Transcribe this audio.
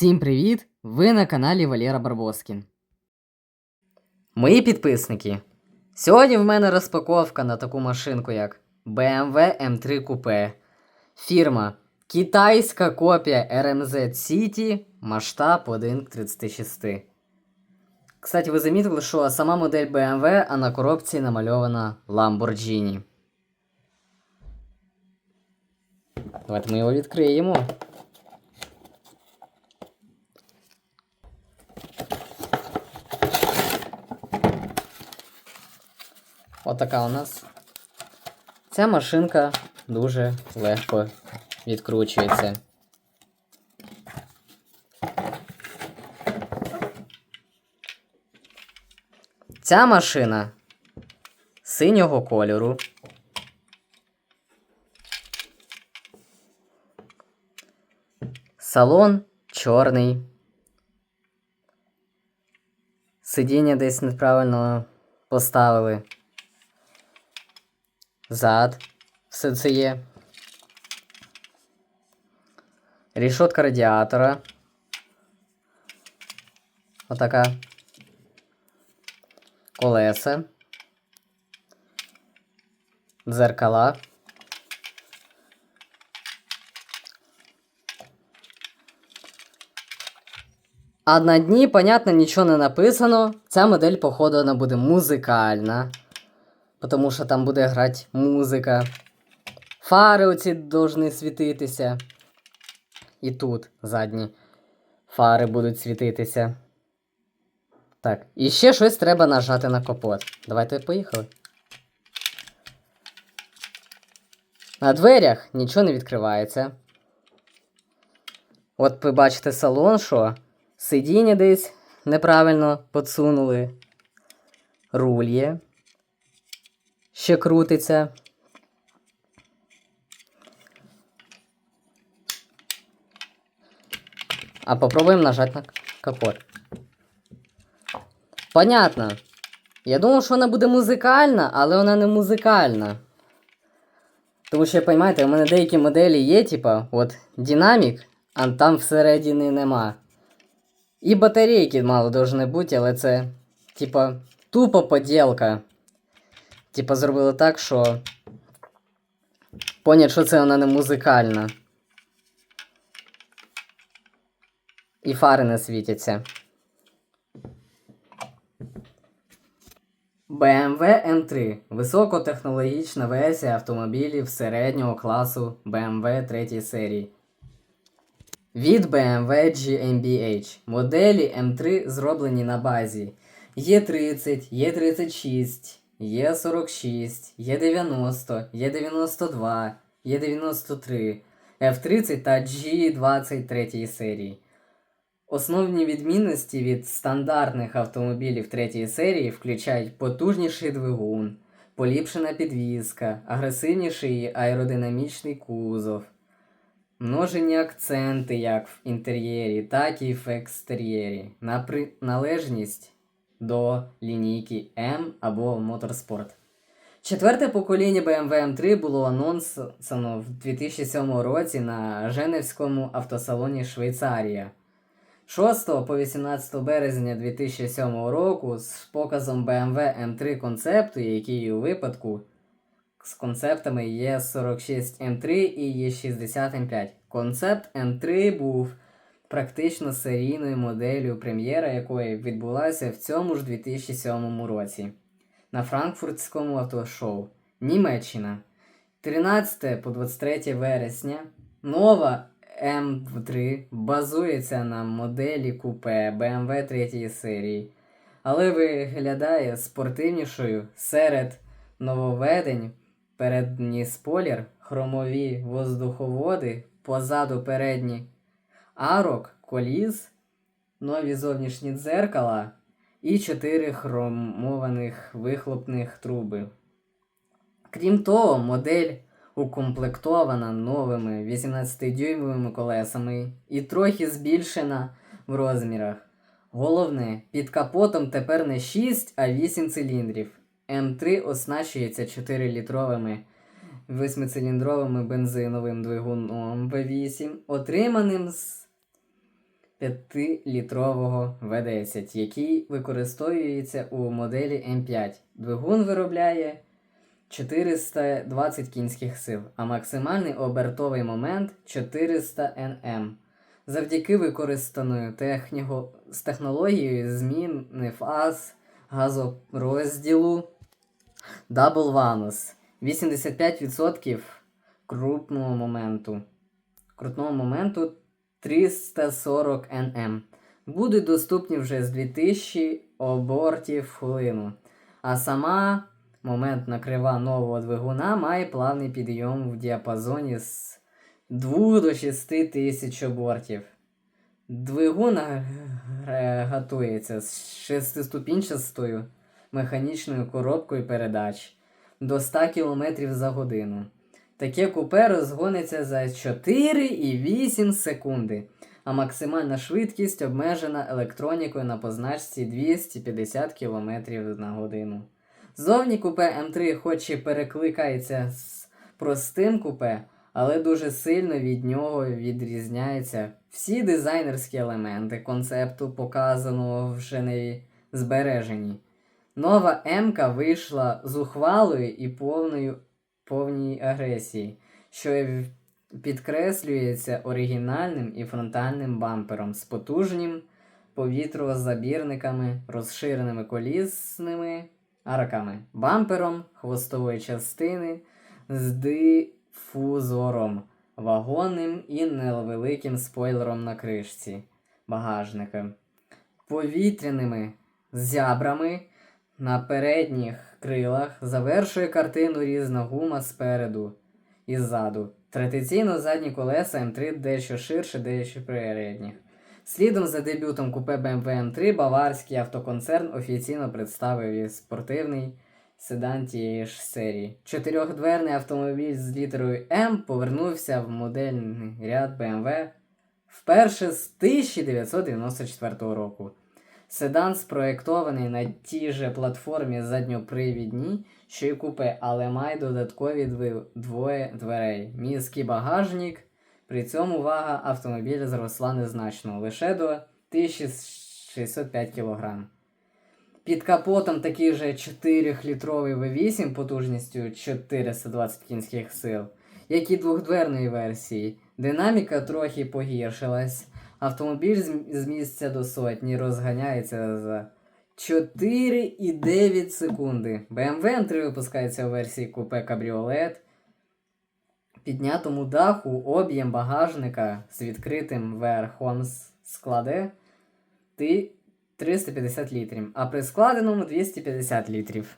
Всім привіт! Ви на каналі Валера Барбоскін. Мої підписники. Сьогодні в мене розпаковка на таку машинку, як BMW M3 Coupe. Фірма Китайська копія RMZ City, масштаб 1 к 36. Кстати, ви замітили, що сама модель BMW, а на коробці намальована Lamborghini. Давайте ми його відкриємо. Отака у нас. Ця машинка дуже легко відкручується. Ця машина синього кольору. Салон чорний. Сидіння десь неправильно поставили. Зад. Все це є. Рішотка радіатора. Отака. Колеса. Дзеркала. А на дні, понятно, нічого не написано. Ця модель, походу, вона буде музикальна. Тому що там буде грати музика. Фари оці повинні світитися. І тут задні фари будуть світитися. Так, і ще щось треба нажати на капот. Давайте поїхали. На дверях нічого не відкривається. От ви бачите салон, що сидіння десь неправильно подсунули. Руль є. Ще крутиться. А попробуємо нажати на капот. Понятно. Я думав, що вона буде музикальна, але вона не музикальна. Тому що, розумієте, у мене деякі моделі є, типа, от динамік, а там всередині нема. І батарейки мало должны бути, але це, типа, тупо поділка. Типа, зробили так, що. Понять, що це вона не музикальна. І фари не світяться. BMW M3 високотехнологічна версія автомобілів середнього класу BMW 3 серії. Від BMW GmbH. Моделі M3 зроблені на базі Е30, Е36, Е46, Е90, Е92, Е93, F30 та G23 серії. Основні відмінності від стандартних автомобілів третьої серії включають потужніший двигун, поліпшена підвізка, агресивніший аеродинамічний кузов, множені акценти як в інтер'єрі, так і в екстер'єрі, напри... належність до лінійки М або Motorsport. Четверте покоління BMW M3 було анонсовано в 2007 році на Женевському автосалоні Швейцарія. 6 по 18 березня 2007 року з показом BMW M3 концепту, який у випадку з концептами Є46 M3 і Є60 M5. Концепт M3 був практично серійною моделлю, прем'єра якої відбулася в цьому ж 2007 році на Франкфуртському автошоу Німеччина. 13 по 23 вересня нова М3 базується на моделі купе BMW 3 серії, але виглядає спортивнішою серед нововведень, передній спойлер, хромові воздуховоди, позаду передні арок, коліс, нові зовнішні дзеркала і 4 хромованих вихлопних труби. Крім того, модель укомплектована новими 18-дюймовими колесами і трохи збільшена в розмірах. Головне, під капотом тепер не 6, а 8 циліндрів. М3 оснащується 4-літровими 8-циліндровим бензиновим двигуном V8, отриманим з 5-літрового V10, який використовується у моделі М5. Двигун виробляє 420 кінських сил, а максимальний обертовий момент 400 Нм. Завдяки використаною техніго... з технологією зміни фаз газорозділу Double Vanus 85% крупного моменту. Крутного моменту 340 нм. Будуть доступні вже з 2000 обортів хвилину. А сама моментна крива нового двигуна має плавний підйом в діапазоні з 2 до 6 тисяч обортів. Двигун готується з шестиступінчастою механічною коробкою передач до 100 км за годину. Таке купе розгониться за 4,8 секунди, а максимальна швидкість обмежена електронікою на позначці 250 км на годину. Зовні купе М3 хоч і перекликається з простим купе, але дуже сильно від нього відрізняються всі дизайнерські елементи концепту, показаного в Женеві, збережені. Нова М-ка вийшла зухвалою і повною повній агресії, що підкреслюється оригінальним і фронтальним бампером з потужним повітрозабірниками, розширеними колісними арками, бампером хвостової частини з дифузором, вагонним і невеликим спойлером на кришці багажника, повітряними зябрами на передніх крилах завершує картину різна гума спереду і ззаду. Традиційно задні колеса М3 дещо ширше, дещо передніх. Слідом за дебютом купе BMW M3 баварський автоконцерн офіційно представив і спортивний седан тієї ж серії. Чотирьохдверний автомобіль з літерою М повернувся в модельний ряд BMW вперше з 1994 року. Седан спроєктований на тій же платформі задньопривідній, що й купе, але має додаткові двоє дверей. Міський багажник. При цьому вага автомобіля зросла незначно, лише до 1605 кг. Під капотом такий же 4-літровий V8 потужністю 420 кінських сил, як і двохдверної версії. Динаміка трохи погіршилась. Автомобіль з- місця до сотні розганяється за 4,9 секунди. BMW M3 випускається у версії купе кабріолет. Піднятому даху об'єм багажника з відкритим верхом складе 350 літрів, а при складеному 250 літрів.